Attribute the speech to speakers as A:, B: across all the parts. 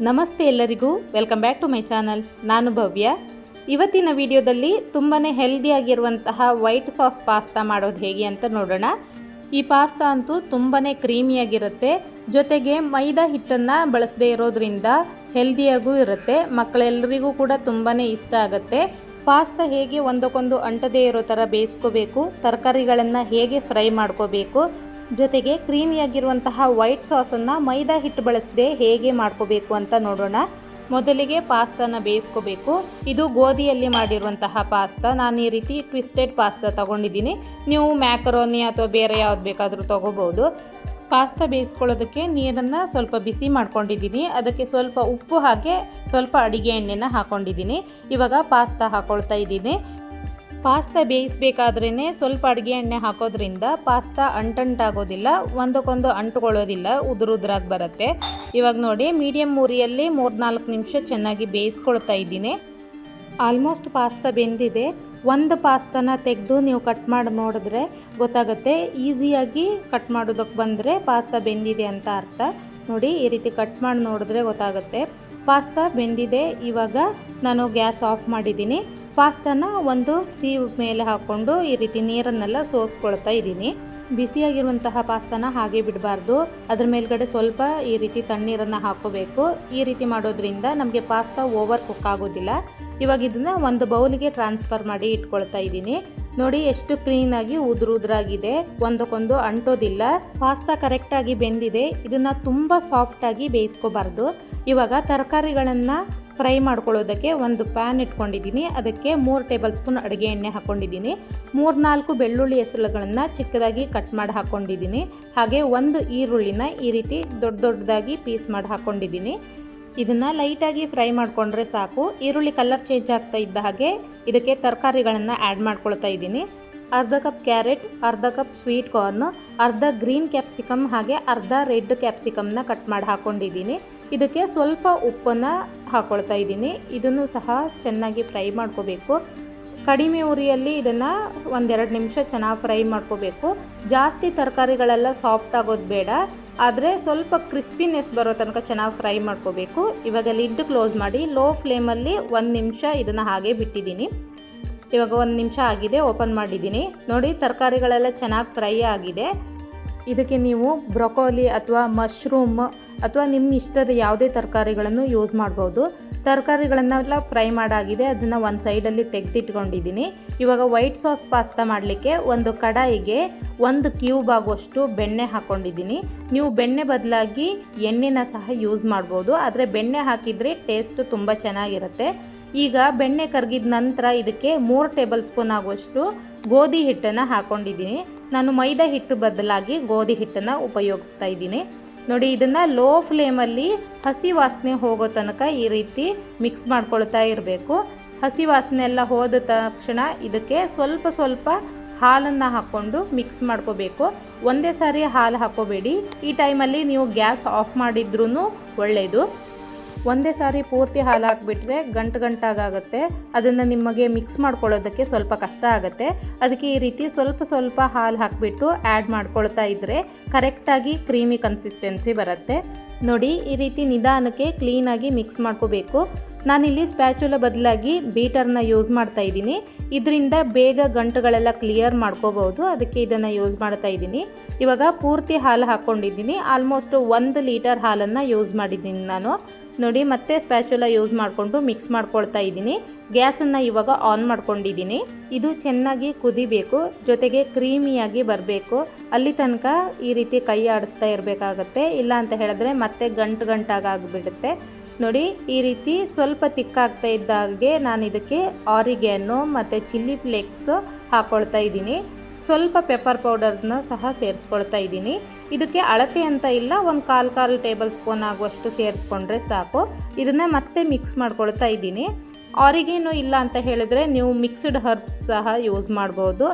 A: ನಮಸ್ತೆ ಎಲ್ಲರಿಗೂ. Welcome back to my channel ನಾನು ಭವ್ಯ. ಇವತ್ತಿನ ವಿಡಿಯೋದಲ್ಲಿ ತುಂಬಾ ಹೆಲ್ದಿಯಾಗಿರುವಂತಹ ವೈಟ್ ಸಾಸ್ ಪಾಸ್ತಾ ಮಾಡೋದು ಹೇಗೆ ಅಂತ ನೋಡೋಣ. ಈ ಪಾಸ್ತಾ ಅಂತೂ ತುಂಬಾ ಕ್ರೀಮಿಯಾಗಿರುತ್ತೆ ಜೊತೆಗೆ ಮೈದಾ ಹಿಟ್ಟನ್ನು ಬಳಸದೇ ಇರೋದ್ರಿಂದ ಹೆಲ್ದಿಯಾಗೂ ಇರುತ್ತೆ. ಮಕ್ಕಳೆಲ್ಲರಿಗೂ ಕೂಡ ತುಂಬಾ ಇಷ್ಟ ಆಗುತ್ತೆ. ಪಾಸ್ತಾ ಹೇಗೆ ಒಂದಕ್ಕೊಂದು ಅಂಟದೇ ಇರೋ ಥರ ಬೇಯಿಸ್ಕೋಬೇಕು, ತರಕಾರಿಗಳನ್ನು ಹೇಗೆ ಫ್ರೈ ಮಾಡ್ಕೋಬೇಕು, ಜೊತೆಗೆ ಕ್ರೀಮಿಯಾಗಿರುವಂತಹ ವೈಟ್ ಸಾಸನ್ನು ಮೈದಾ ಹಿಟ್ಟು ಬಳಸದೆ ಹೇಗೆ ಮಾಡ್ಕೋಬೇಕು ಅಂತ ನೋಡೋಣ. ಮೊದಲಿಗೆ ಪಾಸ್ತಾನ ಬೇಯಿಸ್ಕೋಬೇಕು. ಇದು ಗೋಧಿಯಲ್ಲಿ ಮಾಡಿರುವಂತಹ ಪಾಸ್ತಾ. ನಾನು ಈ ರೀತಿ ಟ್ವಿಸ್ಟೆಡ್ ಪಾಸ್ತಾ ತಗೊಂಡಿದ್ದೀನಿ. ನೀವು ಮ್ಯಾಕರೋನಿ ಅಥವಾ ಬೇರೆ ಯಾವ್ದು ಬೇಕಾದರೂ ತೊಗೋಬೋದು. ಪಾಸ್ತಾ ಬೇಯಿಸ್ಕೊಳ್ಳೋದಕ್ಕೆ ನೀರನ್ನು ಸ್ವಲ್ಪ ಬಿಸಿ ಮಾಡ್ಕೊಂಡಿದ್ದೀನಿ. ಅದಕ್ಕೆ ಸ್ವಲ್ಪ ಉಪ್ಪು ಹಾಕಿ ಸ್ವಲ್ಪ ಅಡುಗೆ ಎಣ್ಣೆನ ಹಾಕ್ಕೊಂಡಿದ್ದೀನಿ ಇವಾಗ ಪಾಸ್ತಾ ಹಾಕ್ಕೊಳ್ತಾ ಇದ್ದೀನಿ. ಪಾಸ್ತಾ ಬೇಯಿಸಬೇಕಾದ್ರೇ ಸ್ವಲ್ಪ ಅಡುಗೆ ಎಣ್ಣೆ ಹಾಕೋದ್ರಿಂದ ಪಾಸ್ತಾ ಅಂಟಂಟಾಗೋದಿಲ್ಲ, ಒಂದಕ್ಕೊಂದು ಅಂಟುಕೊಳ್ಳೋದಿಲ್ಲ ಉದುರುದ್ರಾಗಿ ಬರುತ್ತೆ. ಇವಾಗ ನೋಡಿ ಮೀಡಿಯಮ್ ಮೂರಿಯಲ್ಲಿ ಮೂರು ನಾಲ್ಕು ನಿಮಿಷ ಚೆನ್ನಾಗಿ ಬೇಯಿಸ್ಕೊಳ್ತಾ ಇದ್ದೀನಿ. ಆಲ್ಮೋಸ್ಟ್ ಪಾಸ್ತಾ ಬೆಂದಿದೆ. ಒಂದು ಪಾಸ್ತಾನ ತೆಗೆದು ನೀವು ಕಟ್ ಮಾಡಿ ನೋಡಿದ್ರೆ ಗೊತ್ತಾಗುತ್ತೆ. ಈಸಿಯಾಗಿ ಕಟ್ ಮಾಡೋದಕ್ಕೆ ಬಂದರೆ ಪಾಸ್ತಾ ಬೆಂದಿದೆ ಅಂತ ಅರ್ಥ. ನೋಡಿ, ಈ ರೀತಿ ಕಟ್ ಮಾಡಿ ನೋಡಿದ್ರೆ ಗೊತ್ತಾಗುತ್ತೆ. ಪಾಸ್ತಾ ಬೆಂದಿದೆ. ಇವಾಗ ನಾನು ಗ್ಯಾಸ್ ಆಫ್ ಮಾಡಿದ್ದೀನಿ. ಪಾಸ್ತಾನ ಒಂದು ಸೀವ್ ಮೇಲೆ ಹಾಕ್ಕೊಂಡು ಈ ರೀತಿ ನೀರನ್ನೆಲ್ಲ ಸೋಸ್ಕೊಳ್ತಾ ಇದ್ದೀನಿ. ಬಿಸಿಯಾಗಿರುವಂತಹ ಪಾಸ್ತಾನ ಹಾಗೆ ಬಿಡಬಾರ್ದು. ಅದ್ರ ಮೇಲ್ಗಡೆ ಸ್ವಲ್ಪ ಈ ರೀತಿ ತಣ್ಣೀರನ್ನು ಹಾಕೋಬೇಕು. ಈ ರೀತಿ ಮಾಡೋದ್ರಿಂದ ನಮಗೆ ಪಾಸ್ತಾ ಓವರ್ ಕುಕ್ ಆಗೋದಿಲ್ಲ. ಇವಾಗ ಇದನ್ನು ಒಂದು ಬೌಲಿಗೆ ಟ್ರಾನ್ಸ್ಫರ್ ಮಾಡಿ ಇಟ್ಕೊಳ್ತಾ ಇದ್ದೀನಿ. ನೋಡಿ ಎಷ್ಟು ಕ್ಲೀನಾಗಿ ಉದುರು ಉದುರಾಗಿದೆ. ಒಂದಕ್ಕೊಂದು ಅಂಟೋದಿಲ್ಲ. ಪಾಸ್ತಾ ಕರೆಕ್ಟಾಗಿ ಬೆಂದಿದೆ. ಇದನ್ನು ತುಂಬ ಸಾಫ್ಟಾಗಿ ಬೇಯಿಸ್ಕೋಬಾರ್ದು. ಇವಾಗ ತರಕಾರಿಗಳನ್ನು ಫ್ರೈ ಮಾಡ್ಕೊಳ್ಳೋದಕ್ಕೆ ಒಂದು ಪ್ಯಾನ್ ಇಟ್ಕೊಂಡಿದ್ದೀನಿ. ಅದಕ್ಕೆ ಮೂರು ಟೇಬಲ್ ಸ್ಪೂನ್ ಅಡುಗೆ ಎಣ್ಣೆ ಹಾಕ್ಕೊಂಡಿದ್ದೀನಿ. ಮೂರು ನಾಲ್ಕು ಬೆಳ್ಳುಳ್ಳಿ ಹೆಸರುಗಳನ್ನು ಚಿಕ್ಕದಾಗಿ ಕಟ್ ಮಾಡಿ ಹಾಕ್ಕೊಂಡಿದ್ದೀನಿ. ಹಾಗೆ ಒಂದು ಈರುಳ್ಳಿನ ಈ ರೀತಿ ದೊಡ್ಡ ದೊಡ್ಡದಾಗಿ ಪೀಸ್ ಮಾಡಿ ಹಾಕ್ಕೊಂಡಿದ್ದೀನಿ. ಇದನ್ನು ಲೈಟಾಗಿ ಫ್ರೈ ಮಾಡಿಕೊಂಡ್ರೆ ಸಾಕು. ಈರುಳ್ಳಿ ಕಲರ್ ಚೇಂಜ್ ಆಗ್ತಾ ಇದ್ದ ಹಾಗೆ ಇದಕ್ಕೆ ತರಕಾರಿಗಳನ್ನು ಆ್ಯಡ್ ಮಾಡ್ಕೊಳ್ತಾ ಇದ್ದೀನಿ. ಅರ್ಧ ಕಪ್ ಕ್ಯಾರೆಟ್, ಅರ್ಧ ಕಪ್ ಸ್ವೀಟ್ ಕಾರ್ನ್, ಅರ್ಧ ಗ್ರೀನ್ ಕ್ಯಾಪ್ಸಿಕಮ್ ಹಾಗೆ ಅರ್ಧ ರೆಡ್ ಕ್ಯಾಪ್ಸಿಕಮ್ನ ಕಟ್ ಮಾಡಿ ಹಾಕ್ಕೊಂಡಿದ್ದೀನಿ ಇದಕ್ಕೆ ಸ್ವಲ್ಪ ಉಪ್ಪನ್ನು ಹಾಕ್ಕೊಳ್ತಾ ಇದ್ದೀನಿ. ಇದನ್ನು ಸಹ ಚೆನ್ನಾಗಿ ಫ್ರೈ ಮಾಡ್ಕೋಬೇಕು. ಕಡಿಮೆ ಉರಿಯಲ್ಲಿ ಇದನ್ನು ಒಂದೆರಡು ನಿಮಿಷ ಚೆನ್ನಾಗಿ ಫ್ರೈ ಮಾಡ್ಕೋಬೇಕು. ಜಾಸ್ತಿ ತರಕಾರಿಗಳೆಲ್ಲ ಸಾಫ್ಟ್ ಆಗೋದು ಬೇಡ. ಆದರೆ ಸ್ವಲ್ಪ ಕ್ರಿಸ್ಪಿನೆಸ್ ಬರೋ ತನಕ ಚೆನ್ನಾಗಿ ಫ್ರೈ ಮಾಡ್ಕೋಬೇಕು. ಇವಾಗ ಲಿಡ್ ಕ್ಲೋಸ್ ಮಾಡಿ ಲೋ ಫ್ಲೇಮಲ್ಲಿ ಒಂದು ನಿಮಿಷ ಇದನ್ನು ಹಾಗೆ ಬಿಟ್ಟಿದ್ದೀನಿ. ಇವಾಗ ಒಂದು ನಿಮಿಷ ಆಗಿದೆ ಓಪನ್ ಮಾಡಿದ್ದೀನಿ. ನೋಡಿ, ತರಕಾರಿಗಳೆಲ್ಲ ಚೆನ್ನಾಗಿ ಫ್ರೈ ಆಗಿದೆ. ಇದಕ್ಕೆ ನೀವು ಬ್ರೊಕೋಲಿ ಅಥವಾ ಮಶ್ರೂಮ್ ಅಥವಾ ನಿಮ್ಮ ಇಷ್ಟದ ಯಾವುದೇ ತರಕಾರಿಗಳನ್ನು ಯೂಸ್ ಮಾಡ್ಬೋದು. ತರಕಾರಿಗಳನ್ನೆಲ್ಲ ಫ್ರೈ ಮಾಡಾಗಿದೆ. ಅದನ್ನು ಒಂದು ಸೈಡಲ್ಲಿ ತೆಗೆದಿಟ್ಕೊಂಡಿದ್ದೀನಿ. ಇವಾಗ ವೈಟ್ ಸಾಸ್ ಪಾಸ್ತಾ ಮಾಡಲಿಕ್ಕೆ ಒಂದು ಕಡಾಯಿಗೆ ಒಂದು ಕ್ಯೂಬ್ ಆಗುವಷ್ಟು ಬೆಣ್ಣೆ ಹಾಕ್ಕೊಂಡಿದ್ದೀನಿ ನೀವು ಬೆಣ್ಣೆ ಬದಲಾಗಿ ಎಣ್ಣೆನ ಸಹ ಯೂಸ್ ಮಾಡ್ಬೋದು. ಆದರೆ ಬೆಣ್ಣೆ ಹಾಕಿದರೆ ಟೇಸ್ಟ್ ತುಂಬ ಚೆನ್ನಾಗಿರುತ್ತೆ. ಈಗ ಬೆಣ್ಣೆ ಕರಗಿದ ನಂತರ ಇದಕ್ಕೆ ಮೂರು ಟೇಬಲ್ ಸ್ಪೂನ್ ಆಗುವಷ್ಟು ಗೋಧಿ ಹಿಟ್ಟನ್ನು ಹಾಕ್ಕೊಂಡಿದ್ದೀನಿ ನಾನು ಮೈದಾ ಹಿಟ್ಟು ಬದಲಾಗಿ ಗೋಧಿ ಹಿಟ್ಟನ್ನು ಉಪಯೋಗಿಸ್ತಾ ಇದ್ದೀನಿ. ನೋಡಿ, ಇದನ್ನು ಲೋ ಫ್ಲೇಮಲ್ಲಿ ಹಸಿ ವಾಸನೆ ಹೋಗೋ ತನಕ ಈ ರೀತಿ ಮಿಕ್ಸ್ ಮಾಡ್ಕೊಳ್ತಾ ಇರಬೇಕು. ಹಸಿ ವಾಸನೆ ಎಲ್ಲ ಹೋದ ತಕ್ಷಣ ಇದಕ್ಕೆ ಸ್ವಲ್ಪ ಸ್ವಲ್ಪ ಹಾಲನ್ನು ಹಾಕ್ಕೊಂಡು ಮಿಕ್ಸ್ ಮಾಡ್ಕೋಬೇಕು. ಒಂದೇ ಸಾರಿ ಹಾಲು ಹಾಕೋಬೇಡಿ. ಈ ಟೈಮಲ್ಲಿ ನೀವು ಗ್ಯಾಸ್ ಆಫ್ ಮಾಡಿದ್ರೂ ಒಳ್ಳೆಯದು ಒಂದೇ ಸಾರಿ ಪೂರ್ತಿ ಹಾಲು ಹಾಕಿಬಿಟ್ರೆ ಗಂಟು ಗಂಟಾಗುತ್ತೆ ಅದನ್ನು ನಿಮಗೆ ಮಿಕ್ಸ್ ಮಾಡ್ಕೊಳ್ಳೋದಕ್ಕೆ ಸ್ವಲ್ಪ ಕಷ್ಟ ಆಗುತ್ತೆ. ಅದಕ್ಕೆ ಈ ರೀತಿ ಸ್ವಲ್ಪ ಸ್ವಲ್ಪ ಹಾಲು ಹಾಕಿಬಿಟ್ಟು ಆ್ಯಡ್ ಮಾಡ್ಕೊಳ್ತಾ ಇದ್ದರೆ ಕರೆಕ್ಟಾಗಿ ಕ್ರೀಮಿ ಕನ್ಸಿಸ್ಟೆನ್ಸಿ ಬರುತ್ತೆ. ನೋಡಿ, ಈ ರೀತಿ ನಿಧಾನಕ್ಕೆ ಕ್ಲೀನಾಗಿ ಮಿಕ್ಸ್ ಮಾಡ್ಕೋಬೇಕು. ನಾನಿಲ್ಲಿ ಸ್ಪ್ಯಾಚುಲ ಬದಲಾಗಿ ಬೀಟರ್ನ ಯೂಸ್ ಮಾಡ್ತಾ ಇದ್ದೀನಿ. ಇದರಿಂದ ಬೇಗ ಗಂಟುಗಳೆಲ್ಲ ಕ್ಲಿಯರ್ ಮಾಡ್ಕೋಬಹುದು ಅದಕ್ಕೆ ಇದನ್ನು ಯೂಸ್ ಮಾಡ್ತಾ ಇದ್ದೀನಿ. ಇವಾಗ ಪೂರ್ತಿ ಹಾಲು ಹಾಕ್ಕೊಂಡಿದ್ದೀನಿ. ಆಲ್ಮೋಸ್ಟ್ ಒಂದು ಲೀಟರ್ ಹಾಲನ್ನು ಯೂಸ್ ಮಾಡಿದ್ದೀನಿ ನಾನು. ನೋಡಿ, ಮತ್ತೆ ಸ್ಪ್ಯಾಚುಲಾ ಯೂಸ್ ಮಾಡಿಕೊಂಡು ಮಿಕ್ಸ್ ಮಾಡ್ಕೊಳ್ತಾ ಇದ್ದೀನಿ. ಗ್ಯಾಸನ್ನು ಇವಾಗ ಆನ್ ಮಾಡ್ಕೊಂಡಿದ್ದೀನಿ. ಇದು ಚೆನ್ನಾಗಿ ಕುದಿಬೇಕು, ಜೊತೆಗೆ ಕ್ರೀಮಿಯಾಗಿ ಬರಬೇಕು. ಅಲ್ಲಿ ತನಕ ಈ ರೀತಿ ಕೈ ಆಡಿಸ್ತಾ ಇರಬೇಕಾಗತ್ತೆ. ಇಲ್ಲ ಅಂತ ಹೇಳಿದ್ರೆ ಮತ್ತೆ ಗಂಟು ಗಂಟಾಗಿಬಿಡುತ್ತೆ ನೋಡಿ, ಈ ರೀತಿ ಸ್ವಲ್ಪ ತಿಕ್ಕಾಗ್ತಾ ಇದ್ದಾಗೆ ನಾನು ಇದಕ್ಕೆ ಆರಿಗ್ಯಾನು ಮತ್ತು ಚಿಲ್ಲಿ ಫ್ಲೇಕ್ಸು ಹಾಕ್ಕೊಳ್ತಾ ಇದ್ದೀನಿ. ಸ್ವಲ್ಪ ಪೆಪ್ಪರ್ ಪೌಡರ್ನ ಸಹ ಸೇರಿಸ್ಕೊಳ್ತಾ ಇದ್ದೀನಿ. ಇದಕ್ಕೆ ಅಳತೆ ಅಂತ ಇಲ್ಲ, ಒಂದು ಕಾಲು ಕಾಲು ಟೇಬಲ್ ಸ್ಪೂನ್ ಆಗುವಷ್ಟು ಸೇರಿಸ್ಕೊಂಡ್ರೆ ಸಾಕು. ಇದನ್ನೇ ಮತ್ತೆ ಮಿಕ್ಸ್ ಮಾಡ್ಕೊಳ್ತಾ ಇದ್ದೀನಿ. ಅವರಿಗೇನು ಇಲ್ಲ ಅಂತ ಹೇಳಿದ್ರೆ ನೀವು ಮಿಕ್ಸ್ಡ್ ಹರ್ಬ್ಸ್ ಸಹ ಯೂಸ್ ಮಾಡ್ಬೋದು.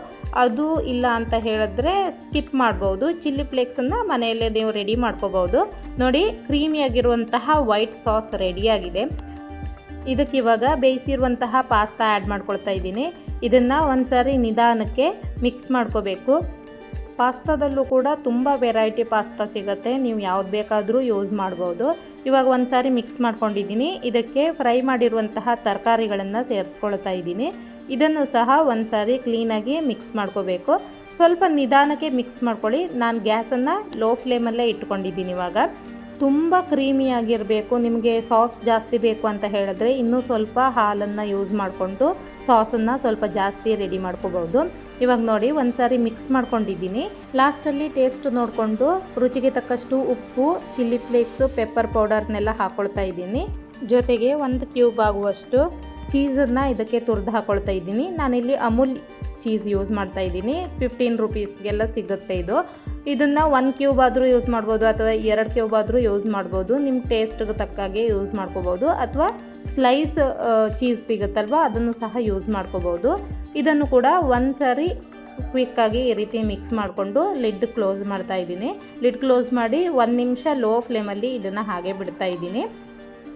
A: ಅದು ಇಲ್ಲ ಅಂತ ಹೇಳಿದ್ರೆ ಸ್ಕಿಪ್ ಮಾಡ್ಬೋದು. ಚಿಲ್ಲಿ ಫ್ಲೇಕ್ಸನ್ನು ಮನೆಯಲ್ಲೇ ನೀವು ರೆಡಿ ಮಾಡ್ಕೋಬೋದು. ನೋಡಿ ಕ್ರೀಮಿಯಾಗಿರುವಂತಹ ವೈಟ್ ಸಾಸ್ ರೆಡಿಯಾಗಿದೆ ಇದಕ್ಕೆ ಇವಾಗ ಬೇಯಿಸಿರುವಂತಹ ಪಾಸ್ತಾ ಆ್ಯಡ್ ಮಾಡ್ಕೊಳ್ತಾ ಇದ್ದೀನಿ. ಇದನ್ನು ಒಂದು ಸಾರಿ ನಿಧಾನಕ್ಕೆ ಮಿಕ್ಸ್ ಮಾಡ್ಕೋಬೇಕು. ಪಾಸ್ತಾದಲ್ಲೂ ಕೂಡ ತುಂಬ ವೆರೈಟಿ ಪಾಸ್ತಾ ಸಿಗುತ್ತೆ. ನೀವು ಯಾವ್ದು ಬೇಕಾದರೂ ಯೂಸ್ ಮಾಡ್ಬೋದು. ಇವಾಗ ಒಂದು ಸಾರಿ ಮಿಕ್ಸ್ ಮಾಡ್ಕೊಂಡಿದ್ದೀನಿ. ಇದಕ್ಕೆ ಫ್ರೈ ಮಾಡಿರುವಂತಹ ತರಕಾರಿಗಳನ್ನು ಸೇರಿಸ್ಕೊಳ್ತಾ ಇದ್ದೀನಿ. ಇದನ್ನು ಸಹ ಒಂದು ಸಾರಿ ಕ್ಲೀನಾಗಿ ಮಿಕ್ಸ್ ಮಾಡ್ಕೋಬೇಕು. ಸ್ವಲ್ಪ ನಿಧಾನಕ್ಕೆ ಮಿಕ್ಸ್ ಮಾಡ್ಕೊಳ್ಳಿ. ನಾನು ಗ್ಯಾಸನ್ನು ಲೋ ಫ್ಲೇಮಲ್ಲೇ ಇಟ್ಕೊಂಡಿದ್ದೀನಿ ಇವಾಗ. ತುಂಬ ಕ್ರೀಮಿಯಾಗಿರಬೇಕು ನಿಮಗೆ ಸಾಸ್ ಜಾಸ್ತಿ ಬೇಕು ಅಂತ ಹೇಳಿದ್ರೆ ಇನ್ನೂ ಸ್ವಲ್ಪ ಹಾಲನ್ನು ಯೂಸ್ ಮಾಡಿಕೊಂಡು ಸಾಸನ್ನು ಸ್ವಲ್ಪ ಜಾಸ್ತಿ ರೆಡಿ ಮಾಡ್ಕೋಬೋದು. ಇವಾಗ ನೋಡಿ ಒಂದು ಸಾರಿ ಮಿಕ್ಸ್ ಮಾಡ್ಕೊಂಡಿದ್ದೀನಿ ಲಾಸ್ಟಲ್ಲಿ ಟೇಸ್ಟ್ ನೋಡಿಕೊಂಡು ರುಚಿಗೆ ತಕ್ಕಷ್ಟು ಉಪ್ಪು ಚಿಲ್ಲಿ ಫ್ಲೇಕ್ಸು ಪೆಪ್ಪರ್ ಪೌಡರ್ನೆಲ್ಲ ಹಾಕ್ಕೊಳ್ತಾ ಇದ್ದೀನಿ. ಜೊತೆಗೆ ಒಂದು ಕ್ಯೂಬ್ ಆಗುವಷ್ಟು ಚೀಸನ್ನು ಇದಕ್ಕೆ ತುರಿದು ಹಾಕ್ಕೊಳ್ತಾ ಇದ್ದೀನಿ. ನಾನಿಲ್ಲಿ ಅಮೂಲ್ ಚೀಸ್ ಯೂಸ್ ಮಾಡ್ತಾ ಇದ್ದೀನಿ. ಫಿಫ್ಟೀನ್ ರುಪೀಸ್ಗೆಲ್ಲ ಸಿಗುತ್ತೆ ಇದು. ಇದನ್ನು ಒನ್ ಕ್ಯೂಬ್ ಆದರೂ ಯೂಸ್ ಮಾಡ್ಬೋದು ಅಥವಾ ಎರಡು ಕ್ಯೂಬ್ ಆದರೂ ಯೂಸ್ ಮಾಡ್ಬೋದು. ನಿಮ್ಮ ಟೇಸ್ಟ್ಗೆ ತಕ್ಕಾಗೆ ಯೂಸ್ ಮಾಡ್ಕೋಬೋದು. ಅಥವಾ ಸ್ಲೈಸ್ ಚೀಸ್ ಸಿಗುತ್ತಲ್ವ, ಅದನ್ನು ಸಹ ಯೂಸ್ ಮಾಡ್ಕೋಬೋದು. ಇದನ್ನು ಕೂಡ ಒಂದು ಸಾರಿ ಕ್ವಿಕ್ಕಾಗಿ ಈ ರೀತಿ ಮಿಕ್ಸ್ ಮಾಡಿಕೊಂಡು ಲಿಡ್ ಕ್ಲೋಸ್ ಮಾಡ್ತಾ ಇದ್ದೀನಿ. ಲಿಡ್ ಕ್ಲೋಸ್ ಮಾಡಿ ಒಂದು ನಿಮಿಷ ಲೋ ಫ್ಲೇಮಲ್ಲಿ ಇದನ್ನು ಹಾಗೆ ಬಿಡ್ತಾ ಇದ್ದೀನಿ.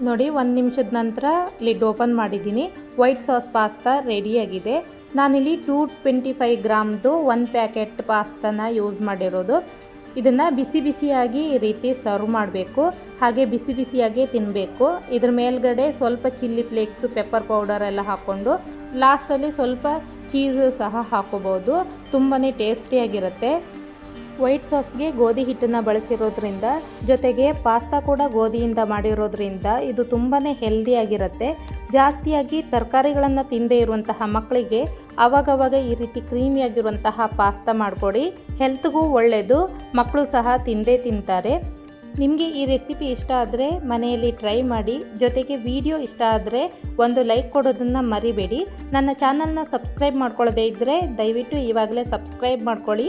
A: ನೋಡಿ, ಒಂದು ನಿಮಿಷದ ನಂತರ ಲಿಡ್ ಓಪನ್ ಮಾಡಿದ್ದೀನಿ. ವೈಟ್ ಸಾಸ್ ಪಾಸ್ತಾ ರೆಡಿಯಾಗಿದೆ ನಾನಿಲ್ಲಿ ಟೂ ಟ್ವೆಂಟಿ ಫೈವ್ ಗ್ರಾಮ್ದು ಒಂದು ಪ್ಯಾಕೆಟ್ ಪಾಸ್ತಾನ ಯೂಸ್ ಮಾಡಿರೋದು. ಇದನ್ನು ಬಿಸಿ ಬಿಸಿಯಾಗಿ ಈ ರೀತಿ ಸರ್ವ್ ಮಾಡಬೇಕು. ಹಾಗೆ ಬಿಸಿ ಬಿಸಿಯಾಗಿ ತಿನ್ನಬೇಕು ಇದ್ರ ಮೇಲ್ಗಡೆ ಸ್ವಲ್ಪ ಚಿಲ್ಲಿ ಫ್ಲೇಕ್ಸು, ಪೆಪ್ಪರ್ ಪೌಡರ್ ಎಲ್ಲ ಹಾಕ್ಕೊಂಡು ಲಾಸ್ಟಲ್ಲಿ ಸ್ವಲ್ಪ ಚೀಸ್ ಸಹ ಹಾಕೋಬೋದು. ತುಂಬಾ ಟೇಸ್ಟಿಯಾಗಿರುತ್ತೆ. ವೈಟ್ ಸಾಸ್ಗೆ ಗೋಧಿ ಹಿಟ್ಟನ್ನು ಬಳಸಿರೋದ್ರಿಂದ, ಜೊತೆಗೆ ಪಾಸ್ತಾ ಕೂಡ ಗೋಧಿಯಿಂದ ಮಾಡಿರೋದ್ರಿಂದ ಇದು ತುಂಬಾ ಹೆಲ್ದಿಯಾಗಿರುತ್ತೆ ಜಾಸ್ತಿಯಾಗಿ ತರಕಾರಿಗಳನ್ನು ತಿಂದೇ ಇರುವಂತಹ ಮಕ್ಕಳಿಗೆ ಆವಾಗವಾಗ ಈ ರೀತಿ ಕ್ರೀಮಿಯಾಗಿರುವಂತಹ ಪಾಸ್ತಾ ಮಾಡಿಕೊಡಿ. ಹೆಲ್ತ್ಗೂ ಒಳ್ಳೆಯದು ಮಕ್ಕಳು ಸಹ ತಿಂದೇ ತಿಂತಾರೆ. ನಿಮಗೆ ಈ ರೆಸಿಪಿ ಇಷ್ಟ ಆದರೆ ಮನೆಯಲ್ಲಿ ಟ್ರೈ ಮಾಡಿ, ಜೊತೆಗೆ ವಿಡಿಯೋ ಇಷ್ಟ ಆದರೆ ಒಂದು ಲೈಕ್ ಕೊಡೋದನ್ನು ಮರಿಬೇಡಿ. ನನ್ನ ಚಾನಲ್ನ ಸಬ್ಸ್ಕ್ರೈಬ್ ಮಾಡ್ಕೊಳ್ಳೋದೇ ಇದ್ದರೆ ದಯವಿಟ್ಟು ಇವಾಗಲೇ ಸಬ್ಸ್ಕ್ರೈಬ್ ಮಾಡ್ಕೊಳ್ಳಿ.